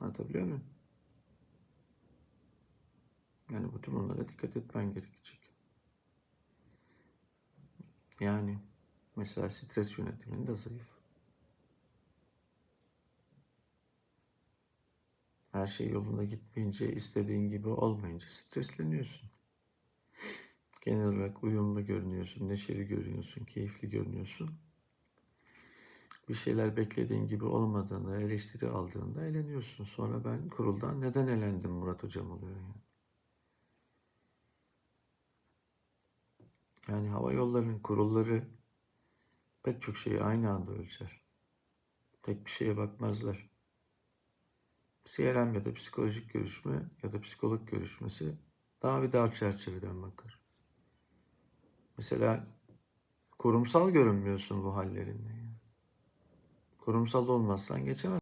Anlatabiliyor muyum? Yani bütün bunlara dikkat etmen gerekecek. Yani mesela stres yönetimin de zayıf. Her şey yolunda gitmeyince, istediğin gibi olmayınca stresleniyorsun. Genel olarak uyumlu görünüyorsun, neşeli görünüyorsun, keyifli görünüyorsun. Bir şeyler beklediğin gibi olmadığında, eleştiri aldığında eleniyorsun. Sonra ben kuruldan neden elendim Murat Hocam oluyor yani. Yani hava yollarının kurulları pek çok şeyi aynı anda ölçer. Tek bir şeye bakmazlar. CRM ya da psikolojik görüşme ya da psikolog görüşmesi daha bir dar çerçeveden bakar. Mesela kurumsal görünmüyorsun bu hallerinle. Kurumsal olmazsan geçemez.